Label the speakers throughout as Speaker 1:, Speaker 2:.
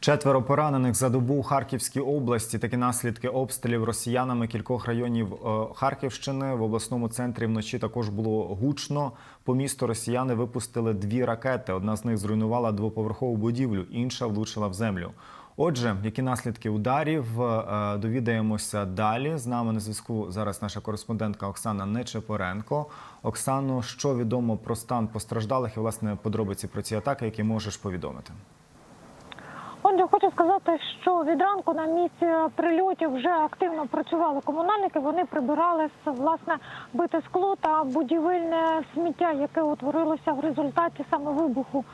Speaker 1: Четверо поранених за добу у Харківській області. Такі наслідки обстрілів росіянами кількох районів е, Харківщини. В обласному центрі вночі також було гучно. По місту росіяни випустили дві ракети. Одна з них зруйнувала двоповерхову будівлю, інша влучила в землю. Отже, які наслідки ударів е, довідаємося далі. З нами на зв'язку зараз наша кореспондентка Оксана Нечепоренко. Оксано, що відомо про стан постраждалих і власне подробиці про ці атаки, які можеш повідомити?
Speaker 2: Отже, хочу сказати, що від ранку на місці прильотів вже активно працювали комунальники. Вони прибирали власне бите скло та будівельне сміття, яке утворилося в результаті саме вибуху.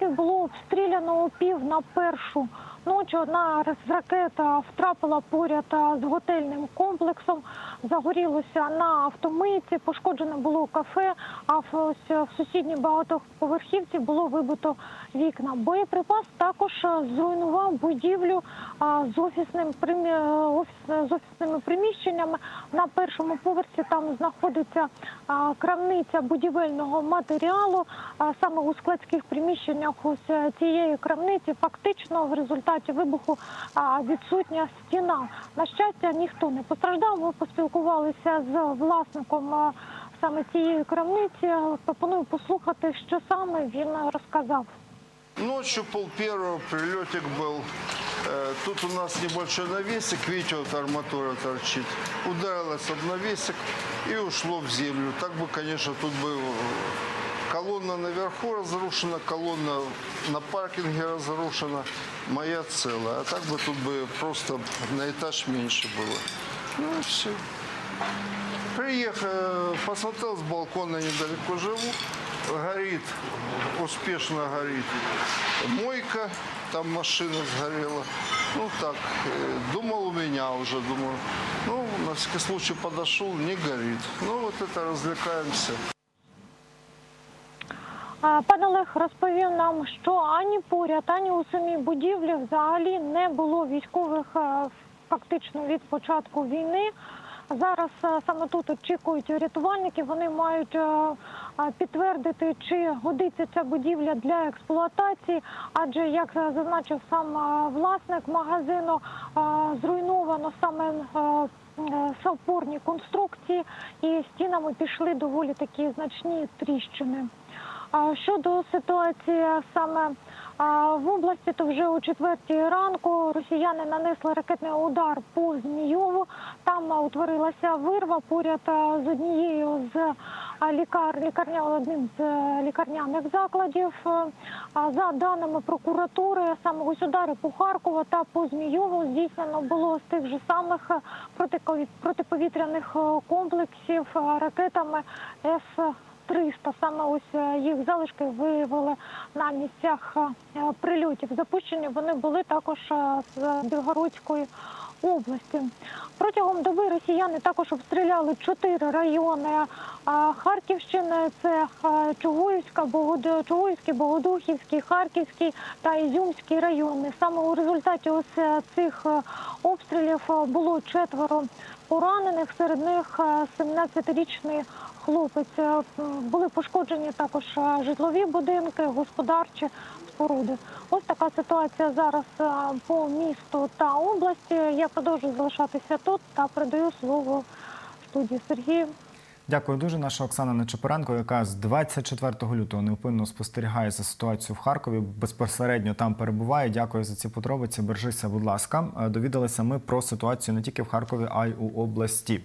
Speaker 2: Харків було обстріляно о пів на першу. Ночі одна з ракет втрапила поряд з готельним комплексом. Загорілося на автомийці, пошкоджене було кафе. А в сусідній багатоповерхівці було вибито вікна. Боєприпас також зруйнував будівлю з офісним з офісними приміщеннями. На першому поверсі там знаходиться крамниця будівельного матеріалу. Саме у складських приміщеннях ось е, цієї крамниці фактично в результаті вибуху а, відсутня стіна. На щастя, ніхто не постраждав. Ми поспілкувалися з власником а, саме цієї крамниці. Пропоную послухати, що саме він розказав.
Speaker 3: Ночью пол первого прилетик был. Э, Тут у нас небольшой навесик, видите, вот арматура торчит. Ударилось об навесик и ушло в землю. Так бы, конечно, тут бы э, колонна наверху разрушена, колонна на паркинге разрушена, моя целая. А так бы тут бы просто на этаж меньше было. Ну и все. Приехал, посмотрел с балкона, недалеко живу. Горит, успешно горит мойка, там машина сгорела. Ну так, э, думал у меня уже, думаю, ну, на всякий случай подошел, не горит. Ну, вот это развлекаемся.
Speaker 2: Пан Олег розповів нам, що ані поряд, ані у самій будівлі взагалі не було військових е, фактично від початку війни. Зараз е, саме тут очікують рятувальники. Вони мають е, підтвердити, чи годиться ця будівля для експлуатації. Адже, як зазначив сам власник магазину, зруйновано саме опорні конструкції, і стінами пішли доволі такі значні тріщини. А Щодо ситуації саме в області, то вже о четвертій ранку росіяни нанесли ракетний удар по Змійову. Там утворилася вирва поряд з однією з лікар, лікарня, одним з е, лікарняних закладів. За даними прокуратури, саме ось удари по Харкову та по Змійову здійснено було з тих же самих е, протиповітряних е, комплексів ракетами С. 300. Саме ось е, їх залишки виявили на місцях е, прильотів. Запущені вони були також е, з Білгородської області. Протягом доби росіяни також обстріляли чотири райони Харківщини. Це Чугуївська, Чугуївський, Богодухівський, Харківський та Ізюмський райони. Саме у результаті ось цих обстрілів було четверо поранених. Серед них е, 17-річний хлопець. Е, Були пошкоджені також е, житлові будинки, господарчі споруди. Ось така ситуація зараз е, по місту та області. Я продовжую залишатися тут та передаю слово студії Сергію.
Speaker 1: Дякую дуже. Наша Оксана Нечепоренко, яка з 24 лютого неупинно спостерігає за ситуацією в Харкові, безпосередньо там перебуває. Дякую за ці подробиці. Бережися, будь ласка. Е, Довідалися ми про ситуацію не тільки в Харкові, а й у області.